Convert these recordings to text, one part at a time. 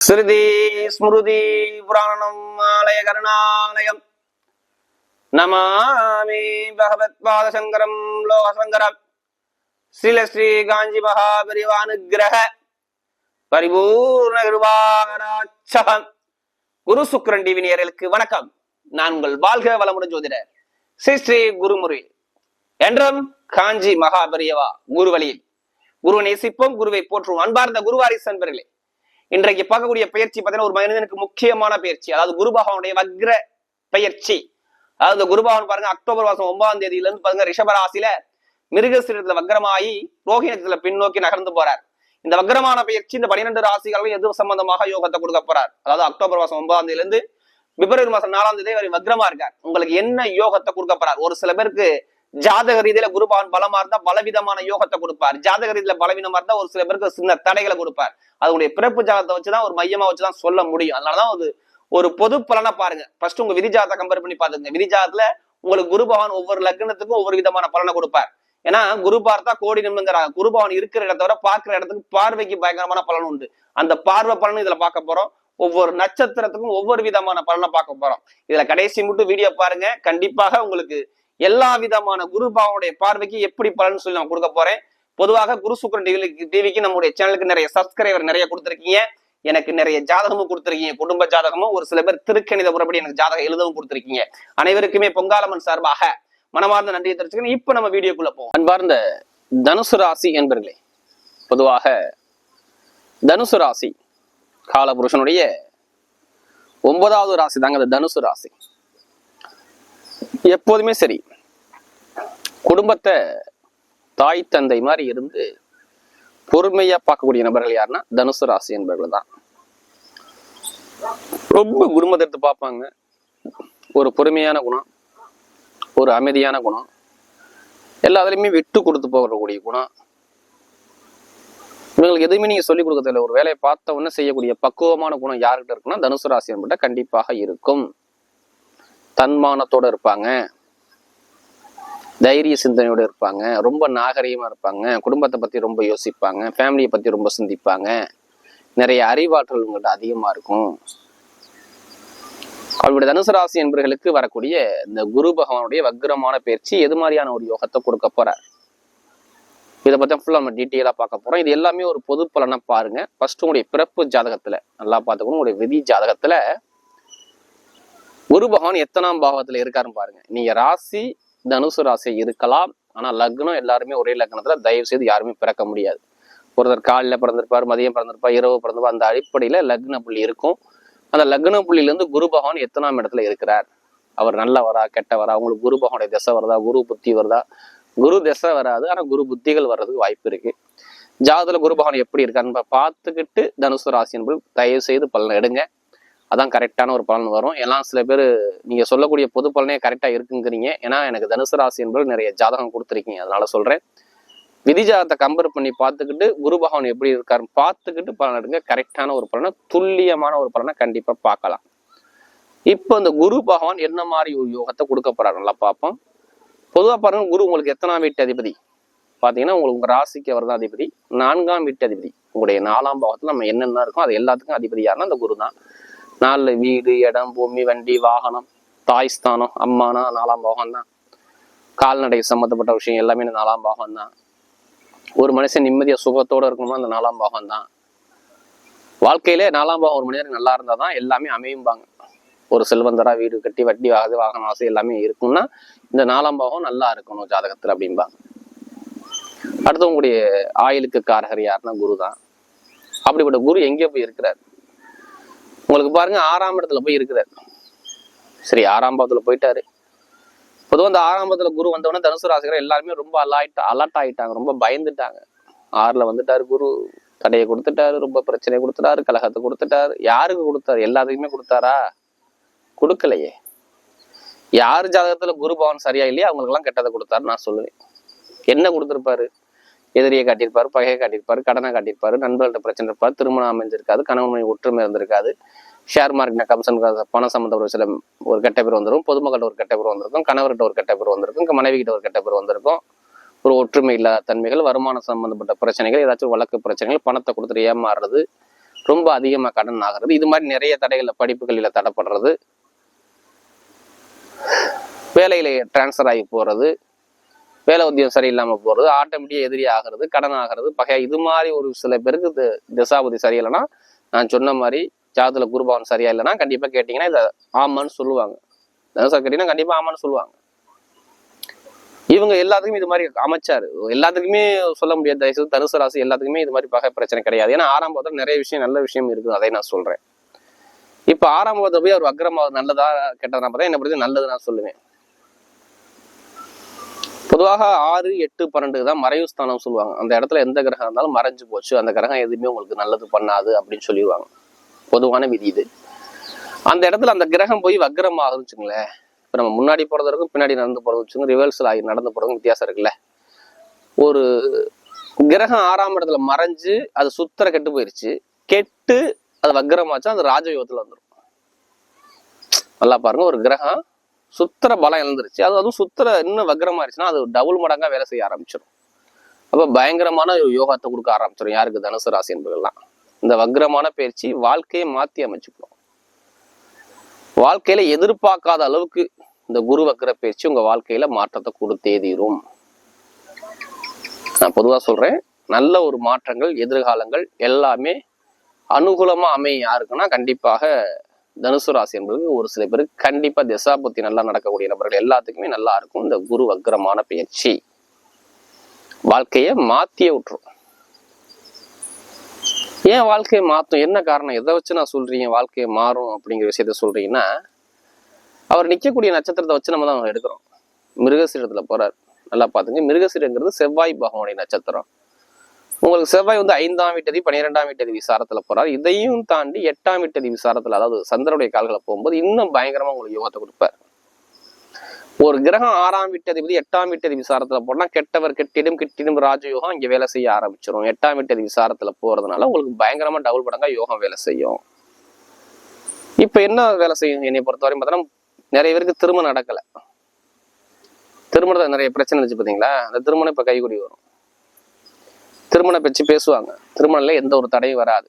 ஸ்ருதி ஸ்மிருதி புராணம் ஆலய கருணாலயம். நமாமி பகவத் பாதசங்கரம் லோகசங்கரம். ஸ்ரீல ஸ்ரீ காஞ்சி மகாபரிவானுகிரக பரிபூர்ண கிருபாராட்சகம் குரு சுக்ரன் டிவி நேயர்களுக்கு வணக்கம். நான் உங்கள் வாழ்க வளமுடன் ஜோதிடர் ஸ்ரீ ஸ்ரீ குருமுறை என்றும் காஞ்சி மகாபரியவா குரு வழியில் குரு நேசிப்போம் குருவை போற்றும் அன்பார்ந்த குருவாரி அன்பர்களே இன்றைக்கு பார்க்கக்கூடிய பயிற்சி பார்த்தீங்கன்னா ஒரு மனிதனுக்கு முக்கியமான பயிற்சி. அதாவது குரு பகவானுடைய வக்ர பயிற்சி. அதாவது இந்த குரு பகவான் பாருங்க அக்டோபர் மாசம் ஒன்பதாம் தேதியில இருந்து பாருங்க ரிஷபராசியில மிருகசீரத்துல வக்ரமாயி ரோஹிணத்துல பின்னோக்கி நகர்ந்து போறார். இந்த வக்ரமான பயிற்சி இந்த பன்னிரெண்டு ராசிகளும் எது சம்பந்தமாக யோகத்தை கொடுக்க போறார். அதாவது அக்டோபர் மாசம் ஒன்பதாம் தேதியில இருந்து பிப்ரவரி மாசம் நாலாம் தேதி வரை வக்ரமா இருக்கார். உங்களுக்கு என்ன யோகத்தை கொடுக்க போறார்? ஒரு சில பேருக்கு ஜாதக ரீதியில குருபவன் பலமா இருந்தா பலவிதமான யோகத்தை கொடுப்பார். ஜாதக ரீதியில பலவீனமா இருந்தா ஒரு சில பேருக்கு சின்ன தடைகளை கொடுப்பார். அதனுடைய பிறப்பு ஜாதகத்தை வச்சுதான் ஒரு மையமா வச்சுதான் சொல்ல முடியும். அதனாலதான் அது ஒரு பொது பலனை பாருங்க. ஃபர்ஸ்ட் உங்க விதி கம்பேர் பண்ணி பாத்துங்க விதிஜாதத்துல உங்களுக்கு குரு பகவான் ஒவ்வொரு லக்னத்துக்கும் ஒவ்வொரு விதமான பலனை கொடுப்பார். ஏன்னா குரு பார்த்தா கோடி நிமிடங்கிறாங்க. குரு பகவான் இருக்கிற இடத்த விட பாக்குற இடத்துக்கு பார்வைக்கு பயங்கரமான பலன் உண்டு. அந்த பார்வை பலன் இதுல பார்க்க போறோம். ஒவ்வொரு நட்சத்திரத்துக்கும் ஒவ்வொரு விதமான பலனை பார்க்க போறோம். இதுல கடைசி மட்டும் வீடியோ பாருங்க. கண்டிப்பாக உங்களுக்கு எல்லா விதமான குரு பாவனுடைய பார்வைக்கு எப்படி பலன் சொல்லி நான் கொடுக்க போறேன். பொதுவாக குரு சுக்கரன் டிவி டிவிக்கு நம்முடைய சேனலுக்கு நிறைய சப்ஸ்கிரைபர் நிறைய கொடுத்துருக்கீங்க. எனக்கு நிறைய ஜாதகமும் கொடுத்துருக்கீங்க. குடும்ப ஜாதகமும் ஒரு சில பேர் திருக்கணித முறைப்படி எனக்கு ஜாதகம் எழுதவும் கொடுத்துருக்கீங்க. அனைவருக்குமே பொங்காலம்மன் சார்பாக மனமார்ந்த நன்றியை தெரிவிச்சுக்கணும் இப்ப நம்ம வீடியோக்குள்ள போவோம். அன்பார்ந்த தனுசு ராசி என்பர்களே பொதுவாக தனுசு ராசி காலபுருஷனுடைய ஒன்பதாவது ராசி தாங்க அந்த தனுசு ராசி. எப்போதுமே சரி. குடும்பத்தை தாய் தந்தை மாதிரி இருந்து பொறுமையா பார்க்கக்கூடிய நபர்கள் யாருன்னா தனுசு ராசி என்பவர்கள் தான். ரொம்ப குடும்பத்தை எடுத்து பார்ப்பாங்க. ஒரு பொறுமையான குணம் ஒரு அமைதியான குணம் எல்லாத்துலயுமே விட்டு கொடுத்து போகக்கூடிய குணம். இவங்களுக்கு எதுவுமே நீங்க சொல்லிக் கொடுக்கறதில்ல. ஒரு வேலையை பார்த்த உடனே செய்யக்கூடிய பக்குவமான குணம் யார்கிட்ட இருக்குன்னா தனுசு ராசி என்பட்ட கண்டிப்பாக இருக்கும். தன்மானத்தோட இருப்பாங்க. தைரிய சிந்தனையோட இருப்பாங்க. ரொம்ப நாகரீகமா இருப்பாங்க. குடும்பத்தை பற்றி ரொம்ப யோசிப்பாங்க. ஃபேமிலியை பற்றி ரொம்ப சிந்திப்பாங்க. நிறைய அறிவாற்றல் உங்கள்கிட்ட அதிகமா இருக்கும். அவருடைய தனுசு ராசி என்பவர்களுக்கு வரக்கூடிய இந்த குரு பகவானுடைய வக்ரமான பயிற்சி எது மாதிரியான ஒரு யோகத்தை கொடுக்க போறார்? இதை பற்றி ஃபுல்லாக நம்ம டீட்டெயிலா பார்க்க போறோம். இது எல்லாமே ஒரு பொது பலனை பாருங்க. ஃபர்ஸ்ட் உங்களுடைய பிறப்பு ஜாதகத்துல நல்லா பார்த்துக்கணும். உங்களுடைய விதி ஜாதகத்துல குரு பகவான் எத்தனாம் பாவத்துல இருக்காருன்னு பாருங்க. நீங்க ராசி தனுசு ராசி இருக்கலாம். ஆனா லக்னம் எல்லாருமே ஒரே லக்னத்துல தயவு செய்து யாருமே பிறக்க முடியாது. ஒருத்தர் காலையில் பிறந்திருப்பார் மதியம் பிறந்திருப்பார் இரவு பிறந்திருப்பார் அந்த அடிப்படையில லக்ன புள்ளி இருக்கும். அந்த லக்ன புள்ளியிலிருந்து குரு பகவான் எத்தனாம் இடத்துல இருக்கிறார்? அவர் நல்லவரா கெட்டவரா? உங்களுக்கு குரு பகவானுடைய திசை வருதா? குரு புத்தி வருதா? குரு திசை வராது. ஆனா குரு புத்திகள் வர்றதுக்கு வாய்ப்பு இருக்கு. ஜாதத்துல குரு பகவான் எப்படி இருக்கான்னு பார்த்துக்கிட்டு தனுசு ராசி என்பது தயவு செய்து பலன் எடுங்க. அதான் கரெக்டான ஒரு பலன் வரும். எல்லாம் சில பேர் நீங்க சொல்லக்கூடிய பொது பலனே கரெக்டா இருக்குங்கிறீங்க. ஏன்னா எனக்கு தனுசு ராசி என்பது நிறைய ஜாதகம் கொடுத்துருக்கீங்க. அதனால சொல்றேன். விதி ஜாதகத்தை கம்பேர் பண்ணி பார்த்துக்கிட்டு குரு பகவான் எப்படி இருக்காருன்னு பார்த்துக்கிட்டு பலன் எடுங்க. கரெக்டான ஒரு பலனை துல்லியமான ஒரு பலனை கண்டிப்பா பார்க்கலாம். இப்போ இந்த குரு பகவான் என்ன மாதிரி ஒரு யோகத்தை கொடுக்க போறாரு? நல்லா பார்ப்போம். பொதுவா பாருங்க குரு உங்களுக்கு எத்தனாம் வீட்டு அதிபதி? பாத்தீங்கன்னா உங்களுக்கு உங்க ராசிக்கு அவர் தான் அதிபதி. நான்காம் வீட்டு அதிபதி. உங்களுடைய நாலாம் பாவத்தில் நம்ம என்னென்ன இருக்கோ அது எல்லாத்துக்கும் அதிபதி யாருன்னா அந்த குரு தான். நாலு வீடு இடம் பூமி வண்டி வாகனம் தாய் ஸ்தானம் அம்மானா நாலாம் பாகம் தான் கால்நடை சம்மந்தப்பட்ட விஷயம் எல்லாமே இந்த நாலாம் பாகம் தான் ஒரு மனுஷன் நிம்மதியாக சுகத்தோட இருக்கணும்னா அந்த நாலாம் பாகம் தான் வாழ்க்கையிலே நாலாம் பாகம் ஒரு மனிதருக்கு நல்லா இருந்தா தான் எல்லாமே அமையும்பாங்க. ஒரு செல்வந்தரா வீடு கட்டி வட்டி ஆகுது வாகன ஆசை எல்லாமே இருக்கும்னா இந்த நாலாம் பாகம் நல்லா இருக்கணும் ஜாதகத்தில் அப்படிம்பாங்க. அடுத்து உங்களுடைய ஆயுளுக்கு காரகர் யாருன்னா குரு தான் அப்படிப்பட்ட குரு எங்கே போய் இருக்கிறார்? உங்களுக்கு பாருங்க ஆறாம் இடத்துல போய் இருக்கிறார். சரி ஆறாம் பாவத்துல போயிட்டாரு. பொதுவாக அந்த ஆறாம் பாவத்துல குரு வந்தவொடனே தனுசு ராசிகர் எல்லாருமே ரொம்ப அலாயிட்ட அலர்ட் ஆயிட்டாங்க ரொம்ப பயந்துட்டாங்க. ஆறுல வந்துட்டாரு குரு தடையை கொடுத்துட்டாரு ரொம்ப பிரச்சனையை கொடுத்துட்டாரு கலகத்தை கொடுத்துட்டாரு. யாருக்கு கொடுத்தாரு? எல்லாத்துக்குமே கொடுத்தாரா? கொடுக்கலையே. யார் ஜாதகத்துல குரு பவன் சரியா இல்லையா அவங்களுக்கு எல்லாம் கெட்டதை கொடுத்தாரு நான் சொல்லுவேன். என்ன கொடுத்துருப்பாரு? எதிரியை காட்டியிருப்பார் பகையை காட்டியிருப்பார் கடனை காட்டியிருப்பார் நண்பர்கள்ட்ட பிரச்சனை இருப்பார் திருமணம் அமைஞ்சிருக்காது கணவன் ஒற்றுமை இருந்திருக்காது. ஷேர் மார்க்கெட் கமிஷன் பணம் சம்மந்தப்பட்ட சில ஒரு கெட்ட பேர் வந்துடும் பொதுமக்கள்கிட்ட ஒரு கெட்ட பேர் வந்திருக்கும் கணவர்கிட்ட ஒரு கெட்ட பேர் வந்திருக்கும் மனைவி கிட்ட ஒரு கெட்ட பேர் வந்திருக்கும். ஒரு ஒற்றுமை இல்லாத தன்மைகள் வருமானம் சம்பந்தப்பட்ட பிரச்சனைகள் ஏதாச்சும் வழக்கு பிரச்சனைகள் பணத்தை கொடுத்துட்டு ஏமாறுறது ரொம்ப அதிகமாக கடன் ஆகிறது இது மாதிரி நிறைய தடைகளில் படிப்புகளில் தடைப்படுறது. வேலையில டிரான்ஸ்ஃபர் ஆகி போகிறது வேலை உத்தியம் சரியில்லாமல் போறது ஆட்டோமேட்டிக்காக எதிரி ஆகிறது கடன் ஆகிறது பகை இது மாதிரி ஒரு சில பேருக்கு திசாபதி சரியில்லைன்னா நான் சொன்ன மாதிரி ஜாதத்தில் குருபவன் சரியா இல்லைன்னா கண்டிப்பா கேட்டீங்கன்னா இதை ஆமான்னு சொல்லுவாங்க. தனுசா கேட்டீங்கன்னா கண்டிப்பா ஆமான்னு சொல்லுவாங்க. இவங்க எல்லாத்துக்குமே இது மாதிரி அமைச்சாரு. எல்லாத்துக்குமே சொல்ல முடியாது. தயவுசெய்து தனுசு ராசி எல்லாத்துக்குமே இது மாதிரி பகை பிரச்சனை கிடையாது. ஏன்னா ஆறாம் நிறைய விஷயம் நல்ல விஷயம் இருக்குது. அதை நான் சொல்றேன். இப்ப ஆறாம் பாவத்தை போய் அவர் அக்ரமாவது நல்லதா கெட்டதா பார்த்தா என்ன பொறுத்து நல்லது நான் சொல்லுவேன். பொதுவாக ஆறு எட்டு பன்னெண்டு தான் மறைவு ஸ்தானம் சொல்லுவாங்க. அந்த இடத்துல எந்த கிரகம் இருந்தாலும் மறைஞ்சு போச்சு. அந்த கிரகம் எதுவுமே உங்களுக்கு நல்லது பண்ணாது அப்படின்னு சொல்லிடுவாங்க. பொதுவான விதி இது. அந்த இடத்துல அந்த கிரகம் போய் வக்ரம் ஆகுதுன்னு இப்போ நம்ம முன்னாடி போறதுக்கும் பின்னாடி நடந்து போகிறது வச்சுங்க ரிவர்சல் ஆகி நடந்து போறதுக்கும் வித்தியாசம் இருக்குல்ல. ஒரு கிரகம் ஆறாம் இடத்துல மறைஞ்சு அது சுத்தர கெட்டு போயிருச்சு. கெட்டு அது வக்ரமாச்சா அது ராஜயோகத்தில் வந்துடும் நல்லா பாருங்க ஒரு கிரகம் சுத்திர பலம் இழந்துருச்சு அது அதுவும் சுத்திர இன்னும் வக்ரமாயிருச்சுன்னா அது டபுள் மடங்கா வேலை செய்ய ஆரம்பிச்சிடும் அப்ப பயங்கரமான யோகாத்தை கொடுக்க ஆரம்பிச்சிடும் யாருக்கு? தனுசு ராசி என்பதெல்லாம் இந்த வக்ரமான பயிற்சி வாழ்க்கையை மாத்தி அமைச்சுக்கணும் வாழ்க்கையில எதிர்பார்க்காத அளவுக்கு இந்த குரு வக்ர பயிற்சி உங்க வாழ்க்கையில மாற்றத்தை கொடுத்தே தீரும். நான் பொதுவா சொல்றேன் நல்ல ஒரு மாற்றங்கள் எதிர்காலங்கள் எல்லாமே அனுகூலமா அமைய யாருக்குன்னா கண்டிப்பாக தனுசு ராசி என்பது ஒரு சில பேருக்கு கண்டிப்பா திசாபுத்தி நல்லா நடக்கக்கூடிய நபர்கள் எல்லாத்துக்குமே நல்லா இருக்கும். இந்த குரு வக்ரமான பயிற்சி வாழ்க்கைய மாத்தியே விட்டுரும். ஏன் வாழ்க்கையை மாத்தும்? என்ன காரணம்? எதை வச்சு நான் சொல்றீங்க? வாழ்க்கையை மாறும் அப்படிங்கிற விஷயத்த சொல்றீங்கன்னா அவர் நிக்கக்கூடிய நட்சத்திரத்தை வச்சு நம்ம தான் எடுக்கிறோம். மிருகசீரத்துல போறார். நல்லா பாத்துங்க. மிருகசீரங்கிறது செவ்வாய் பகவானுடைய நட்சத்திரம். உங்களுக்கு செவ்வாய் வந்து ஐந்தாம் வீட்டதி பன்னிரெண்டாம் வீட்டதி விசாரத்துல போறார். இதையும் தாண்டி எட்டாம் வீட்டதி விசாரத்துல அதாவது சந்திரனுடைய கால்களை போகும்போது இன்னும் பயங்கரமா உங்களுக்கு யோகத்தை கொடுப்பார். ஒரு கிரகம் ஆறாம் வீட்டதிபதி எட்டாம் வீட்டதி விசாரத்துல போனா கெட்டவர் கெட்டிடும் கெட்டிடும் ராஜயோகம் இங்க வேலை செய்ய ஆரம்பிச்சிடும் எட்டாம் வீட்டதி விசாரத்துல போறதுனால உங்களுக்கு பயங்கரமா டபுள் மடங்கா யோகம் வேலை செய்யும். இப்ப என்ன வேலை செய்யும் என்னை பொறுத்தவரையும் பார்த்தோன்னா நிறைய பேருக்கு திருமணம் நடக்கல. திருமணத்தை நிறைய பிரச்சனை இருந்துச்சு பாத்தீங்களா அந்த திருமணம் இப்ப கைகூடி வரும். திருமண பேச்சு பேசுவாங்க. திருமணம்ல எந்த ஒரு தடையும் வராது.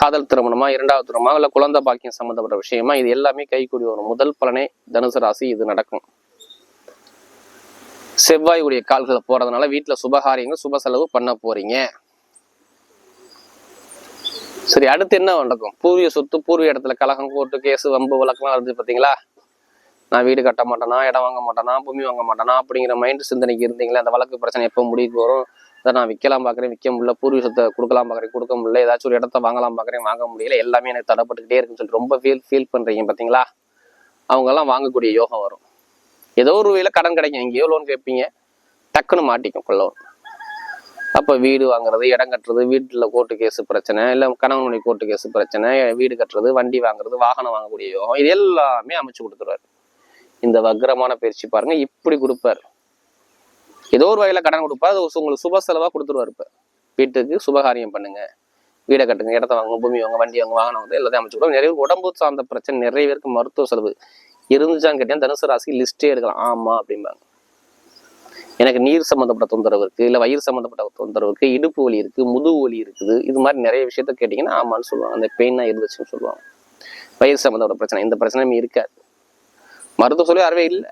காதல் திருமணமா இரண்டாவது திருமணமா இல்ல குழந்தை பாக்கியம் சம்மந்தப்பட்ட விஷயமா இது எல்லாமே கைகூடி வரும். முதல் பலனே தனுசு ராசி இது நடக்கும். செவ்வாய் உடைய கால்களை போறதுனால வீட்டுல சுபகாரியங்கள் சுப செலவு பண்ண போறீங்க. சரி அடுத்து என்ன நடக்கும்? பூர்வீக சொத்து பூர்வீக இடத்துல கலகம் கோர்ட்டு கேஸ் வம்பு வழக்கெல்லாம் வருது பாத்தீங்களா? நான் வீடு கட்ட மாட்டேனா இடம் வாங்க மாட்டேனா பூமி வாங்க மாட்டேனா அப்படிங்கிற மைண்ட் சிந்தனைக்கு இருந்தீங்களே? அந்த வழக்கு பிரச்சனை எப்போ முடிவுக்கு வரும்? இதை நான் விற்கலாம் பார்க்குறேன் விற்க முடியல பூர்வீகத்தை கொடுக்கலாம் பார்க்குறேன் கொடுக்க முடியல ஏதாச்சும் ஒரு இடத்த வாங்கலாம் பார்க்குறேன் வாங்க முடியல எல்லாமே எனக்கு தடைப்பட்டுக்கிட்டே இருக்குன்னு சொல்லி ரொம்ப ஃபீல் ஃபீல் பண்ணுறீங்க பார்த்தீங்களா? அவங்கெல்லாம் வாங்கக்கூடிய யோகம் வரும். ஏதோ ஒரு வகையில் கடன் கிடைக்கும். எங்கேயோ லோன் கேட்பீங்க டக்குன்னு மாட்டிக்கும் கொள்ளவும் அப்போ வீடு வாங்குறது இடம் கட்டுறது வீட்டில் கோர்ட்டு கேஸ் பிரச்சனை இல்லை கணவன் கோர்ட்டு கேஸ் பிரச்சனை வீடு கட்டுறது வண்டி வாங்குறது வாகனம் வாங்கக்கூடிய யோகம் இது எல்லாமே அமைச்சு கொடுத்துருவாரு. இந்த வக்ரமான பயிற்சி பாருங்க இப்படி கொடுப்பாரு. ஏதோ ஒரு வகையில் கடன் கொடுப்பா அது உங்களுக்கு சுப செலவாக கொடுத்துருவாரு இப்ப. வீட்டுக்கு சுபகாரியம் பண்ணுங்க. வீடை கட்டுங்க இடத்த வாங்க பூமி வாங்க வண்டி வாங்க வாகனம் வந்து எல்லாத்தையும் அமைச்சு விடுவோம் நிறைய உடம்பு சார்ந்த பிரச்சனை நிறைய பேருக்கு மருத்துவ செலவு. இருந்துச்சான்னு கேட்டீங்கன்னா தனுசு ராசி லிஸ்டே எடுக்கலாம். ஆமா அப்படிம்பாங்க. எனக்கு நீர் சம்மந்தப்பட்ட தொந்தரவு இருக்குது இல்லை வயிறு சம்மந்தப்பட்ட தொந்தரவு இருக்குது இடுப்பு வலி இருக்குது முதுகு வலி இருக்குது. இது மாதிரி நிறைய விஷயத்த கேட்டிங்கன்னா ஆமான்னு சொல்லுவாங்க. அந்த பெயினாக இருந்துச்சுன்னு சொல்லுவாங்க. வயிறு சம்மந்தப்பட்ட பிரச்சனை இந்த பிரச்சனையுமே இருக்காது. மருத்துவ சொல்லி அறவே இல்லை.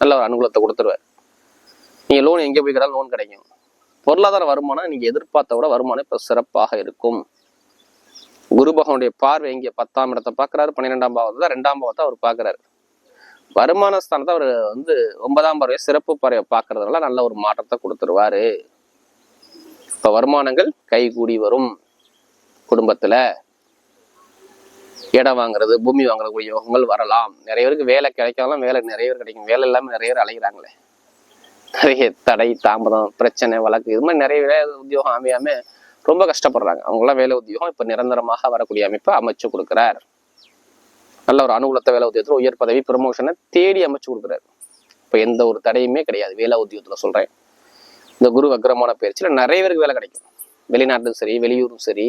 நல்ல ஒரு அனுகூலத்தை கொடுத்துருவார். நீங்கள் லோன் எங்கே போய் கேட்டாலும் லோன் கிடைக்கும். பொருளாதார வருமானம் நீங்க எதிர்பார்த்த விட வருமானம் இப்போ சிறப்பாக இருக்கும். குரு பகவனுடைய பார்வை இங்கே பத்தாம் இடத்தை பார்க்குறாரு. பன்னிரெண்டாம் பாவத்தை தான் ரெண்டாம் பாவத்தை அவர் பார்க்குறாரு. வருமான ஸ்தானத்தை அவர் வந்து ஒன்பதாம் பறவை சிறப்பு பறவை பார்க்கறதுனால நல்ல ஒரு மாற்றத்தை கொடுத்துருவாரு. இப்ப வருமானங்கள் கைகூடி வரும் குடும்பத்துல. இடம் வாங்குறது பூமி வாங்குறக்கூடிய யோகங்கள் வரலாம். நிறைய பேருக்கு வேலை கிடைக்காமலாம் வேலை நிறைய பேர் கிடைக்கும். வேலை இல்லாம நிறைய பேர் அலைகிறாங்களே நிறைய தடை தாமதம் பிரச்சனை வழக்கு இது மாதிரி நிறைய வேலை உத்தியோகம் அமையாம ரொம்ப கஷ்டப்படுறாங்க. அவங்களாம் வேலை உத்தியோகம் இப்ப நிரந்தரமாக வரக்கூடிய அமைப்பை அமைச்சு கொடுக்குறார். நல்ல ஒரு அனுகூலத்தை வேலை உத்தியோகத்தில் உயர் பதவி ப்ரமோஷனை தேடி அமைச்சு கொடுக்குறாரு. இப்ப எந்த ஒரு தடையுமே கிடையாது. வேலை உத்தியோகத்துல சொல்றேன். இந்த குரு வக்ரமான பயிற்சியில் நிறைய பேருக்கு வேலை கிடைக்கும். வெளிநாட்டிலும் சரி வெளியூரும் சரி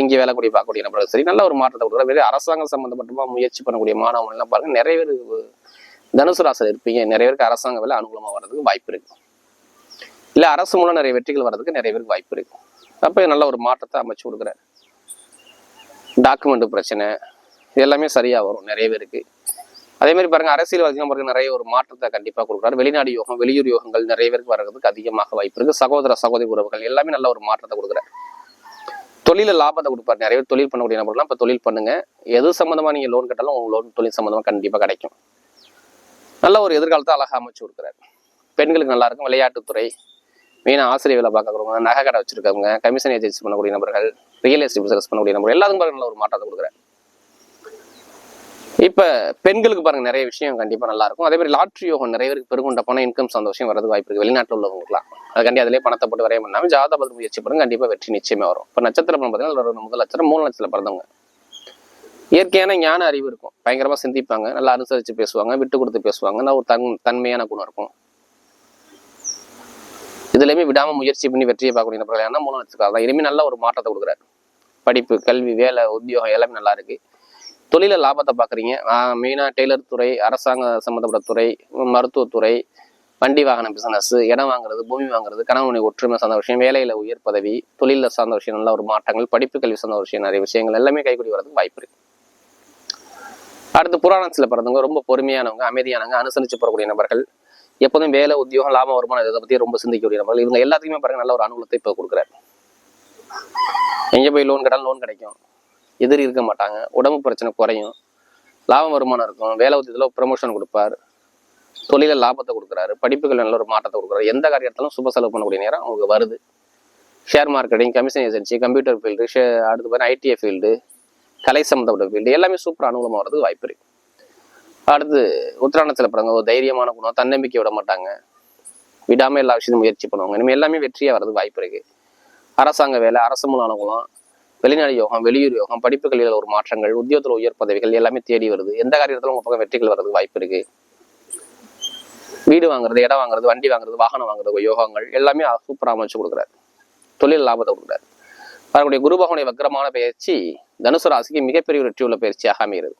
எங்கே வேலை கூடிய பார்க்கக்கூடிய நபர்களும் சரி நல்ல ஒரு மாற்றத்தை கொடுக்குறாரு. வெளியே அரசாங்கம் சம்மந்தப்பட்டமாக முயற்சி பண்ணக்கூடிய மாணவர்கள் பாருங்கள் நிறைய பேர் தனுசு ராசியில் இருப்பீங்க. நிறைய பேருக்கு அரசாங்க வேலை அனுகூலமாக வர்றதுக்கு வாய்ப்பு இருக்கும் இல்லை அரசு மூலம் நிறைய வெற்றிகள் வர்றதுக்கு நிறைய பேருக்கு வாய்ப்பு இருக்கும் அப்போ நல்ல ஒரு மாற்றத்தை அமைச்சு கொடுக்குறாரு. டாக்குமெண்ட் பிரச்சனை இது எல்லாமே சரியாக வரும் நிறைய பேருக்கு. அதே மாதிரி பாருங்க அரசியல்வாதிகள் பாருங்க நிறைய ஒரு மாற்றத்தை கண்டிப்பாக கொடுக்குறாரு. வெளிநாடு யோகம் வெளியூர் யோகங்கள் நிறைய பேருக்கு வர்றதுக்கு அதிகமாக வாய்ப்பு இருக்கு. சகோதர சகோதரி உறவுகள் எல்லாமே நல்ல ஒரு மாற்றத்தை கொடுக்குறாரு. தொழில லாபத்தை கொடுப்பாரு. நிறைய பேர் தொழில் பண்ணக்கூடிய நபர்கள்லாம் இப்போ தொழில் பண்ணுங்க. எது சம்மந்தமாக நீங்கள் லோன் கட்டாலும் உங்களுக்கு லோன் தொழில் சம்மந்தமாக கண்டிப்பாக கிடைக்கும். நல்ல ஒரு எதிர்காலத்தை அழகா அமைச்சு கொடுக்குறாரு. பெண்களுக்கு நல்லா இருக்கும். விளையாட்டுத்துறை மெயினாக ஆசிரியர் வேலை பார்க்கறவங்க நகை கடை வச்சிருக்கவங்க கமிஷன் ஏஜென்சி பண்ணக்கூடிய நபர்கள் ரியல் எஸ்டேட் பிசினஸ் பண்ணக்கூடிய நபர்கள் எல்லாத்துக்கும் நல்ல ஒரு மாற்றத்தை கொடுக்குறாரு. இப்ப பெண்களுக்கு பாருங்க நிறைய விஷயம் கண்டிப்பாக நல்லா இருக்கும். அதே மாதிரி லாட்ரி யோகம் நிறைய பேருக்கு பெருங்கொண்ட பணம் இன்கம் சந்தோஷம் வரது வாய்ப்பு இருக்கு. வெளிநாட்டில் உள்ளவங்களுக்குலாம் அதுக்காண்டி அதிலே பணத்தை போட்டு வரைய பண்ணாமல் ஜாதக பதில் முயற்சி பண்ணுங்க. கண்டிப்பாக வெற்றி நிச்சயமா வரும். இப்போ நட்சத்திரம் பார்த்தீங்கன்னா முதல் நட்சத்திரம் மூணு லட்சத்தில் பிறந்தவங்க. இயற்கையான ஞான அறிவு இருக்கும். பயங்கரமாக சிந்திப்பாங்க நல்லா அனுசரித்து பேசுவாங்க விட்டு கொடுத்து பேசுவாங்க. நல்லா ஒரு தன் தன்மையான குணம் இருக்கும். இதுலையுமே விடாம முயற்சி பண்ணி வெற்றியை பார்க்கக்கூடிய நபர்கள் என்ன மூணு லட்சத்துக்காக தான். இனிமேல் நல்ல ஒரு மாற்றத்தை கொடுக்குறாரு. படிப்பு கல்வி வேலை உத்தியோகம் எல்லாமே நல்லா இருக்கு. தொழில லாபத்தை பார்க்குறீங்க. மெயினாக டெய்லர் துறை அரசாங்க சம்மந்தப்பட்ட துறை மருத்துவத்துறை வண்டி வாகன பிசினஸ் இடம் வாங்குறது பூமி வாங்குறது கணவனுடைய ஒற்றுமை சார்ந்த விஷயம் வேலையில உயர் பதவி தொழிலில் சார்ந்த விஷயம் நல்ல ஒரு மாற்றங்கள் படிப்பு கல்வி சார்ந்த விஷயம் நிறைய விஷயங்கள் எல்லாமே கைக்கூடி வரதுக்கு வாய்ப்பு இருக்கு. அடுத்து புராணத்தில் பிறந்தவங்க ரொம்ப பொறுமையானவங்க அமைதியானவங்க அனுசரிச்சு போகக்கூடிய நபர்கள் எப்போதும் வேலை உத்தியோகம் லாபம் வருமானம் இதை பற்றி ரொம்ப சிந்திக்கக்கூடிய நபர்கள். இவங்க எல்லாத்துக்குமே பாருங்க நல்ல ஒரு அனுகூலத்தை இப்போ கொடுக்குறாரு. எங்கே போய் லோன் கேட்டாலும் லோன் கிடைக்கும். எதிரி இருக்க மாட்டாங்க. உடம்பு பிரச்சனை குறையும். லாபம் வருமானம் இருக்கும். வேலை உத்தியத்தில் ப்ரமோஷன் கொடுப்பார். தொழில லாபத்தை கொடுக்குறாரு. படிப்புகள் நல்ல ஒரு மாற்றத்தை கொடுக்குறாரு. எந்த காரியத்திலும் சுப செலவு பண்ணக்கூடிய நேரம் அவங்களுக்கு வருது. Share marketing commission agency computer field ஷே அடுத்து பார்த்தீங்கன்னா ஐடிஐ ஃபீல்டு கலை சம்மந்தப்பட்ட ஃபீல்டு எல்லாமே சூப்பர் அனுகூலமாக வரதுக்கு வாய்ப்பு இருக்கு. அடுத்து உத்தராணத்தில் பிறங்க ஒரு தைரியமான குணம் தன்னம்பிக்கை விட மாட்டாங்க. விடாமல் எல்லா விஷயத்தையும் முயற்சி பண்ணுவாங்க. இனிமேல் எல்லாமே வெற்றியாக வரதுக்கு வாய்ப்பு இருக்கு. அரசாங்க வேலை அரசு மூல அனுகூலம் வெளிநாடு யோகம் வெளியூர் யோகம் படிப்பு கல்வியில் ஒரு மாற்றங்கள் உத்தியோகத்தில் உயர் பதவிகள் எல்லாமே தேடி வருது. எந்த காரியத்திலும் உங்கள் பக்கம் வெற்றிகள் வர்றதுக்கு வாய்ப்பு இருக்கு? வீடு வாங்குறது இடம் வாங்குறது வண்டி வாங்குறது வாகனம் வாங்குறது யோகங்கள் எல்லாமே சூப்பராக அமைச்சு கொடுக்குறாரு. தொழில் லாபத்தை கொடுக்குறாரு. அவருடைய குரு பகவானுடைய வக்கரமான பயிற்சி தனுசு ராசிக்கு மிகப்பெரிய வெற்றி உள்ள பயிற்சியாக அமைகிறது.